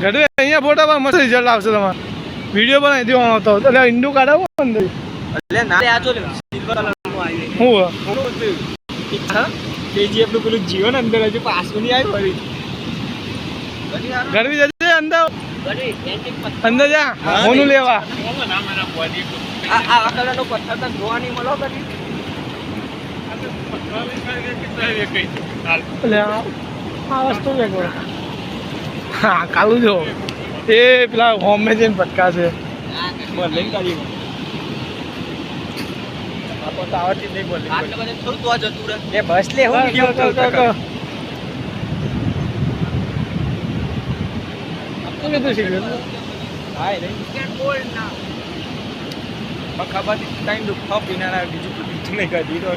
ગઢવી અહીંયા ફોટા પર મસ્ત રિઝલ્ટ આવશે તમારે. વીડિયો બનાવી દેવાનો હતો એટલે ઇન્ડુ કાઢાવો અંદર. એટલે ના. આ જો સિલ્વર કલરનું આવી હું હા? કેજીએફનું પેલું જીવન અંદર હજુ પાછું નહીં આવ્યું ફરી ગઢવી જજે અંદર. અંદર જા. હોનું લેવા. આ આ કલર નો પથ્થર તો જોવા નહીં મળો કદી એટલે આ આ વસ્તુ છે હા કાલું જો. એ પેલા હોમે જઈને બસ લે. શું કીધું ખબર દુઃખ બીજું બીજું નહીં કરી દીધો